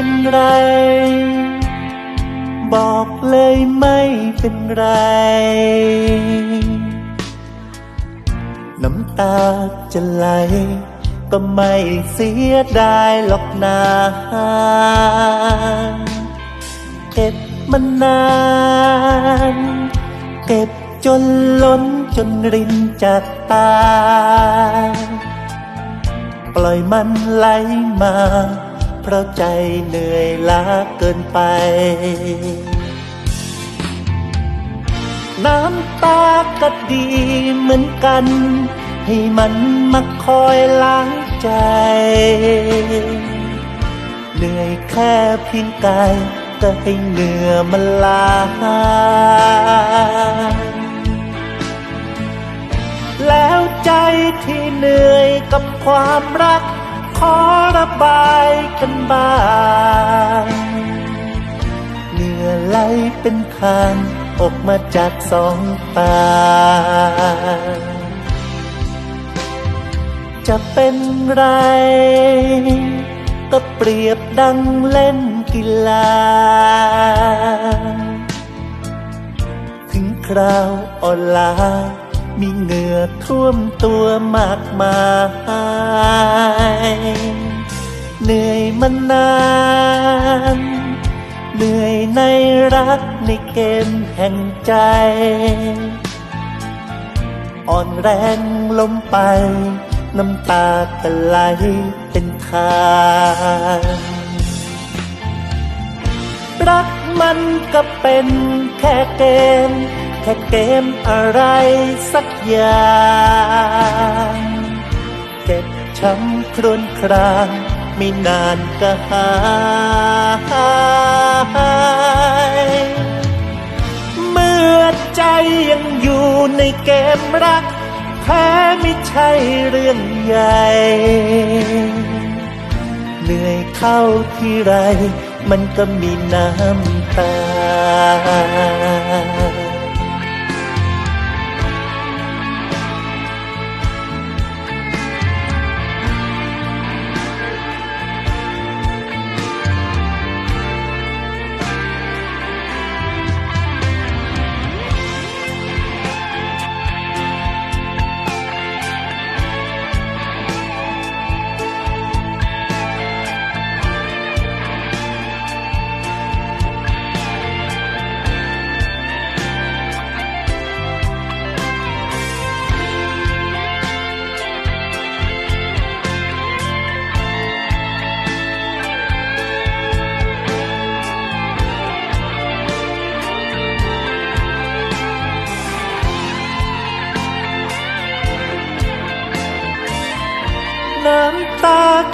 เป็นไร บอกเลยไม่เป็นไร น้ำตาจะไหล ก็ไม่เสียดายหรอกนาเก็บมันนาน เก็บจนล้นจนรินจากตา ปล่อยมันไหลมา เพราะใจเหนื่อยล้าเกินไป น้ำตาก็ดีเหมือนกัน ให้มันมาคอยล้างใจ เหนื่อยแค่เพียงกายก็ให้เหงื่อมันลาแล้วใจที่เหนื่อยกับความรัก ขอระบายกันบ้างเหงื่อไหลเป็นทางออกมาจากสองตาจะเป็นไร ก็เปรียบดังเล่นกีฬา ถึงคราวอ่อนล้า มีเหงื่อท่วมตัวมากมายเหนื่อยมานานเหนื่อยในรักในเกมแห่งใจ อ่อนแรงล้มไป น้ำตาก็ไหลเป็นทางรักมันก็เป็นแค่เกม ค่เกมอะไรสักอย่างเก็บช้ำครวญครางไม่นานก็หายเมื่อใจยังอยู่ในเกมรัก แพ้ไม่ใช่เรื่องใหญ่เหนื่อยเข้าที่ไร มันก็มีน้ำตา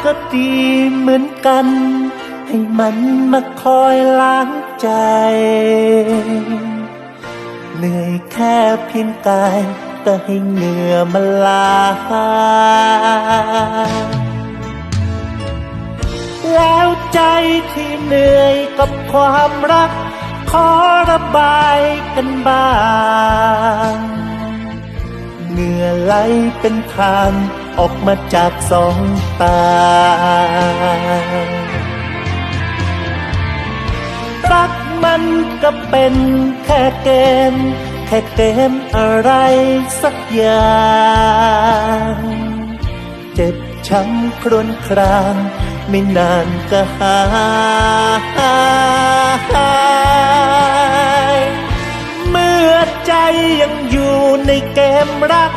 ก็ดีเหมือนกัน ให้มันมาคอยล้างใจ เหนื่อยแค่เพียงกายก็ให้เหงื่อมันลาแล้วใจที่เหนื่อยกับความรัก ขอระบายกันบ้าง เหงื่อไหลเป็นทาง ออกมาจากสองตา รักมันก็เป็นแค่เกม แค่เกมอะไรสักอย่าง เจ็บช้ำครวญคราง ไม่นานก็หายเมื่อใจยังอยู่ในเกมรัก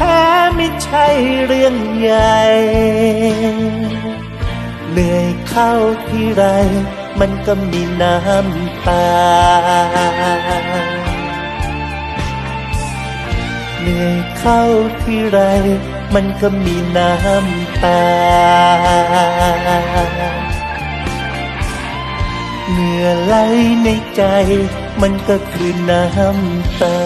แพ้ไม่ใช่เรื่องใหญ่ เหนื่อยเข้าที่ไร มันก็มีน้ำตา เหนื่อยเข้าที่ไร มันก็มีน้ำตา เหงื่อไหลในใจ มันก็คือน้ำตา